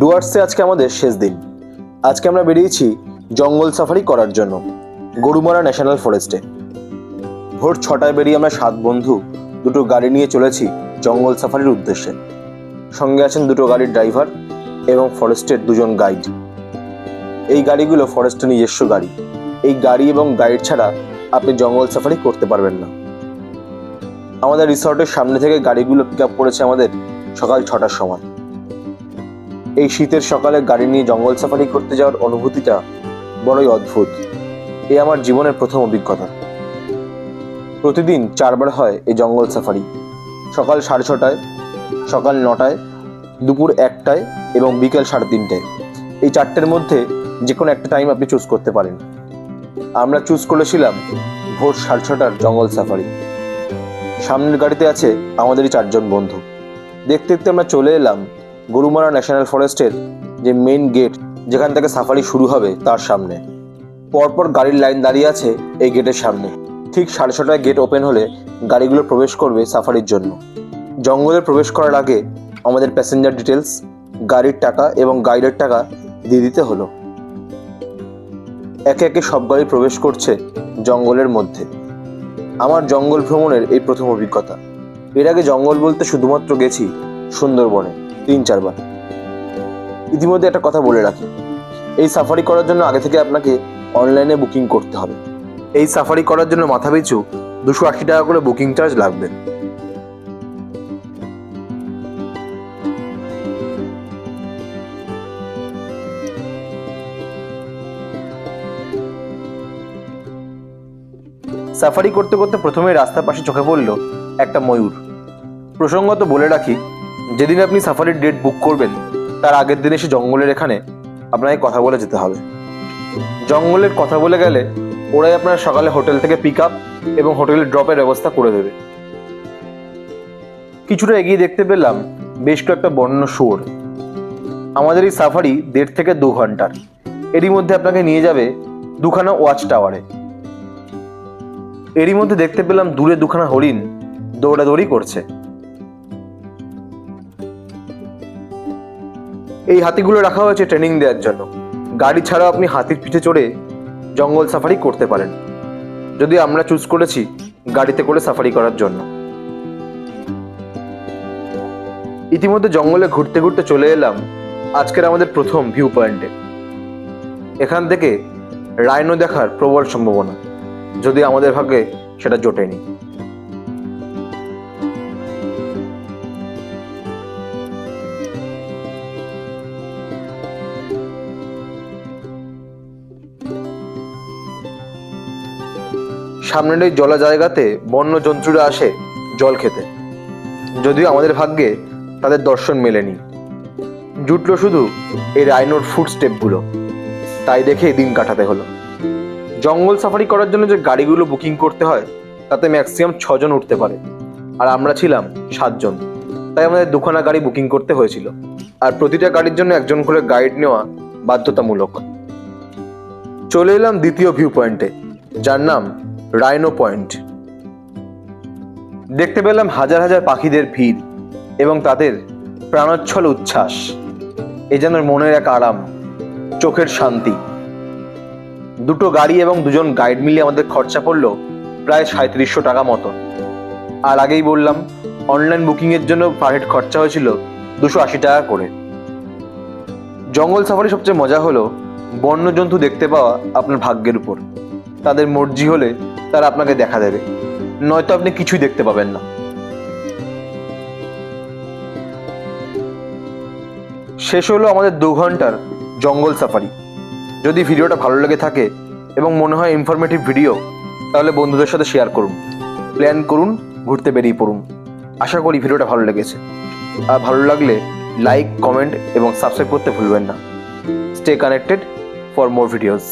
ডুয়ার্সে আজকে আমাদের শেষ দিন। আজকে আমরা বেরিয়েছি জঙ্গল সাফারি করার জন্য, গরুমারা ন্যাশনাল ফরেস্টে। ভোর ছটায় বেরিয়ে আমরা সাত বন্ধু দুটো গাড়ি নিয়ে চলেছি জঙ্গল সাফারির উদ্দেশ্যে। সঙ্গে আছেন দুটো গাড়ির ড্রাইভার এবং ফরেস্টের দুজন গাইড। এই গাড়িগুলো ফরেস্টের নিজস্ব গাড়ি। এই গাড়ি এবং গাইড ছাড়া আপনি জঙ্গল সাফারি করতে পারবেন না। আমাদের রিসর্টের সামনে থেকে গাড়িগুলো পিক আপ করেছে আমাদের সকাল ছটার সময়। এই শীতের সকালে গাড়ি নিয়ে জঙ্গল সাফারি করতে যাওয়ার অনুভূতিটা বড়ই অদ্ভুত। এ আমার জীবনের প্রথম অভিজ্ঞতা। প্রতিদিন চারবার হয় এই জঙ্গল সাফারি সকাল সাড়ে ছটায়, সকাল নটায়, দুপুর একটায় এবং বিকেল সাড়ে তিনটায়। এই চারটের মধ্যে যে কোনো একটা টাইম আপনি চুজ করতে পারেন। আমরা চুজ করেছিলাম ভোর সাড়ে ছটার জঙ্গল সাফারি সামনের গাড়িতে আছে আমাদেরই চারজন বন্ধু। দেখতে দেখতে আমরা চলে এলাম গরুমারা ন্যাশনাল ফরেস্টের যে মেন গেট যেখান থেকে সাফারি শুরু হবে তার সামনে। পরপর গাড়ির লাইন দাঁড়িয়ে আছে এই গেটের সামনে। ঠিক সাড়ে ছটায় গেট ওপেন হলে গাড়িগুলো প্রবেশ করবে সাফারির জন্য। জঙ্গলে প্রবেশ করার আগে আমাদের প্যাসেঞ্জার ডিটেলস গাড়ির টাকা এবং গাইডের টাকা দিয়ে দিতে হলো। একে একে সব গাড়ি প্রবেশ করছে জঙ্গলের মধ্যে। আমার জঙ্গল ভ্রমণের এই প্রথম অভিজ্ঞতা। এর আগে জঙ্গল বলতে শুধুমাত্র গেছি সুন্দরবনে তিন চারবার। ইতিমধ্যে একটা কথা বলে রাখি। এই সাফারি করার জন্য আগে থেকে আপনাকে অনলাইনে বুকিং করতে হবে। এই সাফারি করার জন্য মাথা পিছু দুশো আশি টাকা করে বুকিং চার্জ লাগবে। সাফারি করতে করতে প্রথমে রাস্তার পাশে চোখে পড়ল একটা ময়ূর। প্রসঙ্গত বলে রাখি, যেদিন আপনি সাফারির ডেট বুক করবেন, তার আগের দিন এসে জঙ্গলের এখানে আপনাকে কথা বলে যেতে হবে। জঙ্গলের কথা বলে গেলে ওরাই আপনার সকালে হোটেল থেকে পিক আপ এবং হোটেলে ড্রপের ব্যবস্থা করে দেবে। কিছুটা এগিয়ে দেখতে পেলাম বেশ কয়েকটা বন্য শুয়োর। আমাদের এই সাফারি দেড় থেকে দু ঘণ্টার। এরই মধ্যে আপনাকে নিয়ে যাবে দুখানা ওয়াচ টাওয়ারে এরই মধ্যে দেখতে পেলাম দূরে দুখানা হরিণ দৌড়াদৌড়ি করছে। এই হাতিগুলো রাখা হয়েছে ট্রেনিং দেওয়ার জন্য। গাড়ি ছাড়াও আপনি হাতির পিঠে চড়ে জঙ্গল সাফারি করতে পারেন। যদি আমরা চুজ করেছি, গাড়িতে করে সাফারি করার জন্য। ইতিমধ্যে জঙ্গলে ঘুরতে ঘুরতে চলে এলাম আজকের আমাদের প্রথম ভিউ পয়েন্টে এখান থেকে রাইনো দেখার প্রবল সম্ভাবনা। যদি আমাদের ভাগ্যে সেটা জোটেনি। সামনের জলা জায়গাতে বন্য জন্তুরা আসে জল খেতে। যদিও আমাদের ভাগ্যে তাদের দর্শন মেলেনি। জুটলো শুধু এই রাইনোর ফুড স্টেপগুলো তাই দেখে দিন কাটাতে হলো। জঙ্গল সাফারি করার জন্য যে গাড়িগুলো বুকিং করতে হয়, তাতে ম্যাক্সিমাম ছজন উঠতে পারে। আর আমরা ছিলাম সাতজন। তাই আমাদের দুখানা গাড়ি বুকিং করতে হয়েছিল। আর প্রতিটা গাড়ির জন্য একজন করে গাইড নেওয়া বাধ্যতামূলক। চলে এলাম দ্বিতীয় ভিউ পয়েন্টে যার নাম রাইনো পয়েন্ট দেখতে পেলাম হাজার হাজার পাখিদের ভিড় এবং তাদের প্রাণোচ্ছল উচ্ছ্বাস। এ যেন মনের এক আরাম, চোখের শান্তি। দুটো গাড়ি এবং দুজন গাইড মিলিয়ে আমাদের খরচা পড়ল প্রায় সাঁত্রিশশো টাকা মতো। আর আগেই বললাম অনলাইন বুকিংয়ের জন্য পার হেড খরচা হয়েছিল দুশো আশি টাকা করে। জঙ্গল সাফারি সবচেয়ে মজা হলো বন্যজন্তু দেখতে পাওয়া আপনার ভাগ্যের উপর। তাদের মর্জি হলে তারা আপনাকে দেখা দেবে। নয়তো আপনি কিছুই দেখতে পাবেন না। শেষ হলো আমাদের দু ঘণ্টার জঙ্গল সাফারি যদি ভিডিওটা ভালো লেগে থাকে এবং মনে হয় ইনফরমেটিভ ভিডিও তাহলে বন্ধুদের সাথে শেয়ার করুন। প্ল্যান করুন, ঘুরতে বেরিয়ে পড়ুন। আশা করি ভিডিওটা ভালো লেগেছে। আর ভালো লাগলে লাইক কমেন্ট এবং সাবস্ক্রাইব করতে ভুলবেন না। Stay connected for more videos